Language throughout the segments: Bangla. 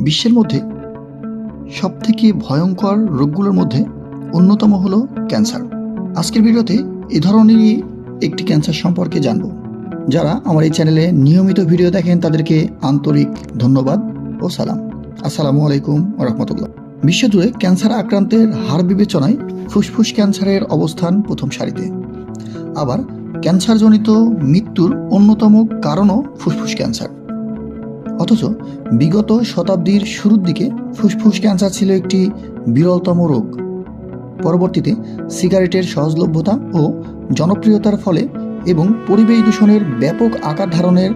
বিশ্বের মধ্যে সবথেকে ভয়ঙ্কর রোগগুলোর মধ্যে অন্যতম হলো ক্যান্সার। আজকের ভিডিওতে এ ধরনেরই একটি ক্যান্সার সম্পর্কে জানব। যারা আমার এই চ্যানেলে নিয়মিত ভিডিও দেখেন তাদেরকে আন্তরিক ধন্যবাদ ও সালাম। আসসালামু আলাইকুম রহমতুল্লাহ। বিশ্বজুড়ে ক্যান্সার আক্রান্তের হার বিবেচনায় ফুসফুস ক্যান্সারের অবস্থান প্রথম সারিতে। আবার ক্যান্সারজনিত মৃত্যুর অন্যতম কারণও ফুসফুস ক্যান্সার। অথচ বিগত শতাব্দীর শুরুর দিকে ফুসফুস ক্যান্সার ছিল একটি বিরলতম রোগ। পরবর্তীতে সিগারেটের সহজলভ্যতা ও জনপ্রিয়তার ফলে এবং পরিবেশ দূষণের ব্যাপক আকার ধারণের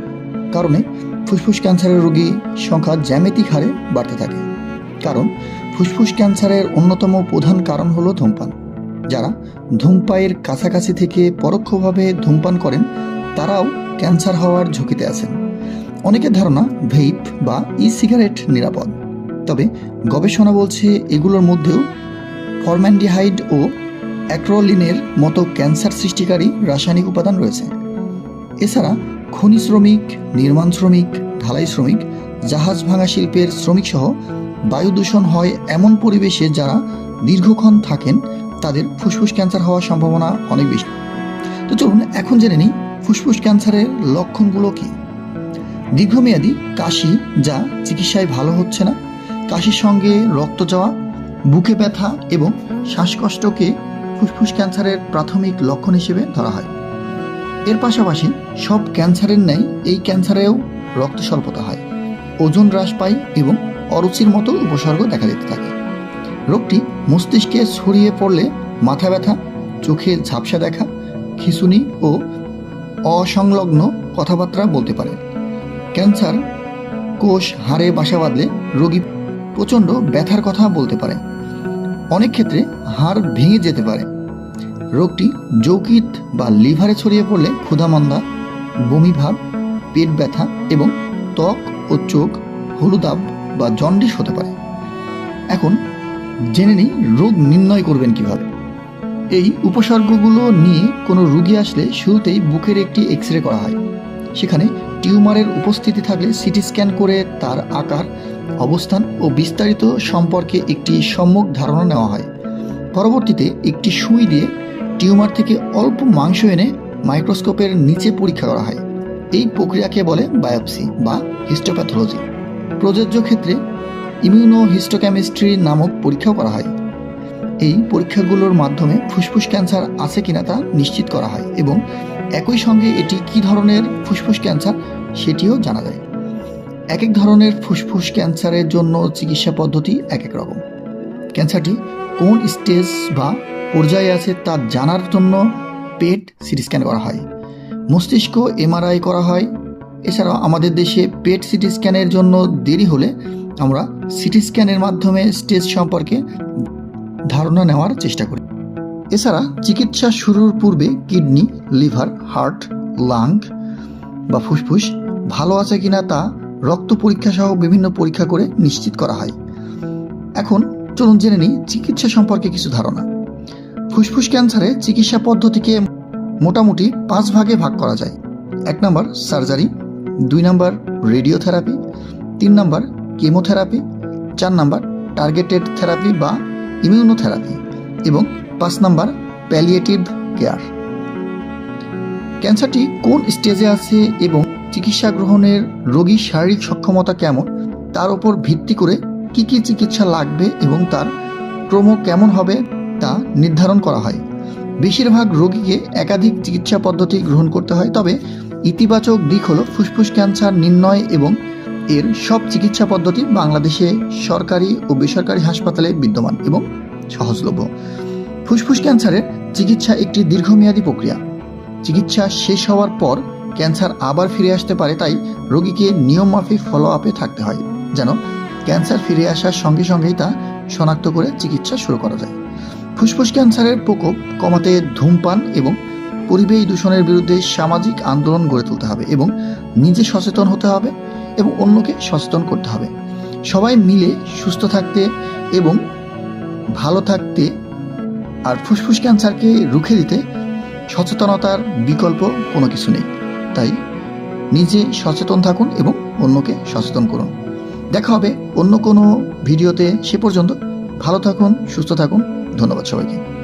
কারণে ফুসফুস ক্যান্সারের রোগী সংখ্যা জ্যামিতিক হারে বাড়তে থাকে। কারণ ফুসফুস ক্যান্সারের অন্যতম প্রধান কারণ হলো ধূমপান। যারা ধূমপায়ের কাছাকাছি থেকে পরোক্ষভাবে ধূমপান করেন, তারাও ক্যান্সার হওয়ার ঝুঁকিতে আছেন। অনেকের ধারণা ভেইপ বা ই সিগারেট নিরাপদ। তবে গবেষণা বলছে এগুলোর মধ্যেও ফরম্যান্ডিহাইড ও অ্যাক্রোলিনের মতো ক্যান্সার সৃষ্টিকারী রাসায়নিক উপাদান রয়েছে। এছাড়া খনি শ্রমিক, নির্মাণ শ্রমিক, ঢালাই শ্রমিক, জাহাজ ভাঙা শিল্পের শ্রমিক সহ বায়ু দূষণ হয় এমন পরিবেশে যারা দীর্ঘক্ষণ থাকেন, তাদের ফুসফুস ক্যান্সার হওয়ার সম্ভাবনা অনেক বেশি। তো চলুন এখন জেনে নিই ফুসফুস ক্যান্সারের লক্ষণগুলো কী? দীর্ঘমেয়াদী কাশি যা চিকিৎসায় ভালো হচ্ছে না, কাশির সঙ্গে রক্ত যাওয়া, বুকে ব্যথা এবং শ্বাসকষ্টকে ফুসফুস ক্যান্সারের প্রাথমিক লক্ষণ হিসেবে ধরা হয়। এর পাশাপাশি সব ক্যান্সারের ন্যায় এই ক্যান্সারেও রক্ত স্বল্পতা হয়, ওজন হ্রাস পায় এবং অরুচির মতো উপসর্গ দেখা দিতে থাকে। রোগটি মস্তিষ্কে ছড়িয়ে পড়লে মাথা ব্যথা, চোখে ঝাপসা দেখা, খিঁচুনি ও অসংলগ্ন কথাবার্তা বলতে পারে। ক্যান্সার, কোষ, হাড়ে বাসা বাঁধলে রোগী প্রচণ্ড ব্যথার কথা বলতে পারে। অনেক ক্ষেত্রে হাড় ভেঙে যেতে পারে। রোগটি যৌকিত বা লিভারে ছড়িয়ে পড়লে ক্ষুধামন্দা, বমিভাব, পেট ব্যথা এবং ত্বক ও চোখ হলুদাব বা জন্ডিস হতে পারে। এখন জেনে নিই রোগ নির্ণয় করবেন কীভাবে। এই উপসর্গগুলো নিয়ে কোনো রুগী আসলে শুরুতেই বুকের একটি এক্স রে করা হয়। সেখানে টিউমারের উপস্থিতি থাকলে সিটি স্ক্যান করে তার আকার, অবস্থান ও বিস্তারিত সম্পর্কে একটি সম্যক ধারণা নেওয়া হয়। পরবর্তীতে একটি সুই দিয়ে টিউমার থেকে অল্প মাংস এনে মাইক্রোস্কোপের নিচে পরীক্ষা করা হয়। এই প্রক্রিয়াকে বলে বায়োপসি বা হিস্টোপ্যাথোলজি। প্রযোজ্য ক্ষেত্রে ইমিউনো হিস্টোকেমিস্ট্রি নামক পরীক্ষাও করা হয়। এই পরীক্ষাগুলোর মাধ্যমে ফুসফুস ক্যান্সার আছে কিনা তা নিশ্চিত করা হয় এবং একই সঙ্গে এটি কী ধরনের ফুসফুস ক্যান্সার সেটিও জানা যায়। এক এক ধরনের ফুসফুস ক্যান্সারের জন্য চিকিৎসা পদ্ধতি এক এক রকম। ক্যান্সারটি কোন স্টেজ বা পর্যায়ে আছে তা জানার জন্য পেট সিটি স্ক্যান করা হয়। মস্তিষ্ক এমআরআই করা হয়। এছাড়াও আমাদের দেশে পেট সিটি স্ক্যানের জন্য দেরি হলে আমরা সিটি স্ক্যানের মাধ্যমে স্টেজ সম্পর্কে ধারণা নেওয়ার চেষ্টা করি। এছাড়া চিকিৎসা শুরুর পূর্বে কিডনি, লিভার, হার্ট, লাং বা ফুসফুস ভালো আছে কিনা তা রক্ত পরীক্ষা সহ বিভিন্ন পরীক্ষা করে নিশ্চিত করা হয়। এখন চলুন জেনে নিই চিকিৎসা সম্পর্কে কিছু ধারণা। ফুসফুস ক্যান্সারে চিকিৎসা পদ্ধতিকে মোটামুটি পাঁচ ভাগে ভাগ করা যায়। এক নম্বর সার্জারি, দুই নম্বর রেডিওথেরাপি, তিন নম্বর কেমোথেরাপি, চার নম্বর টার্গেটেড থেরাপি বা ইমিউনোথেরাপি। এবং পাঁচ নাম্বার প্যালিয়েটিভ কেয়ার ক্যান্সারটি কোন স্টেজে আছে এবং চিকিৎসা গ্রহণের রোগীর শারীরিক সক্ষমতা কেমন, তার উপর ভিত্তি করে কি কি চিকিৎসা লাগবে এবং তার ক্রম কেমন হবে তা নির্ধারণ করা হয়। বেশিরভাগ রোগীকে একাধিক চিকিৎসা পদ্ধতি গ্রহণ করতে হয়, তবে ইতিবাচক দিক হলো ফুসফুস ক্যান্সার, নির্ণয় এবং এর সব চিকিৎসা পদ্ধতি বাংলাদেশে সরকারি ও বেসরকারি হাসপাতালে বিদ্যমান এবং সহজলভ্য। ফুসফুস ক্যান্সারের চিকিৎসা একটি দীর্ঘমেয়াদী প্রক্রিয়া। চিকিৎসা শেষ হওয়ার পর ক্যান্সার আবার ফিরে আসতে পারে, তাই রোগীকে নিয়ম মাফিক ফলো আপে থাকতে হয়, যেন ক্যান্সার ফিরে আসার সঙ্গে সঙ্গেই তা শনাক্ত করে চিকিৎসা শুরু করা যায়। ফুসফুস ক্যান্সারের প্রকোপ কমাতে ধূমপান এবং পরিবেশ দূষণের বিরুদ্ধে সামাজিক আন্দোলন গড়ে তুলতে হবে এবং নিজে সচেতন হতে হবে এবং অন্যকে সচেতন করতে হবে। সবাই মিলে সুস্থ থাকতে এবং ভালো থাকতে আর ফুসফুস ক্যান্সারকে রুখে দিতে সচেতনতার বিকল্প কোনো কিছু নেই। তাই নিজে সচেতন থাকুন এবং অন্যকে সচেতন করুন। দেখা হবে অন্য কোনো ভিডিওতে সে পর্যন্ত। ভালো থাকুন, সুস্থ থাকুন। ধন্যবাদ সবাইকে।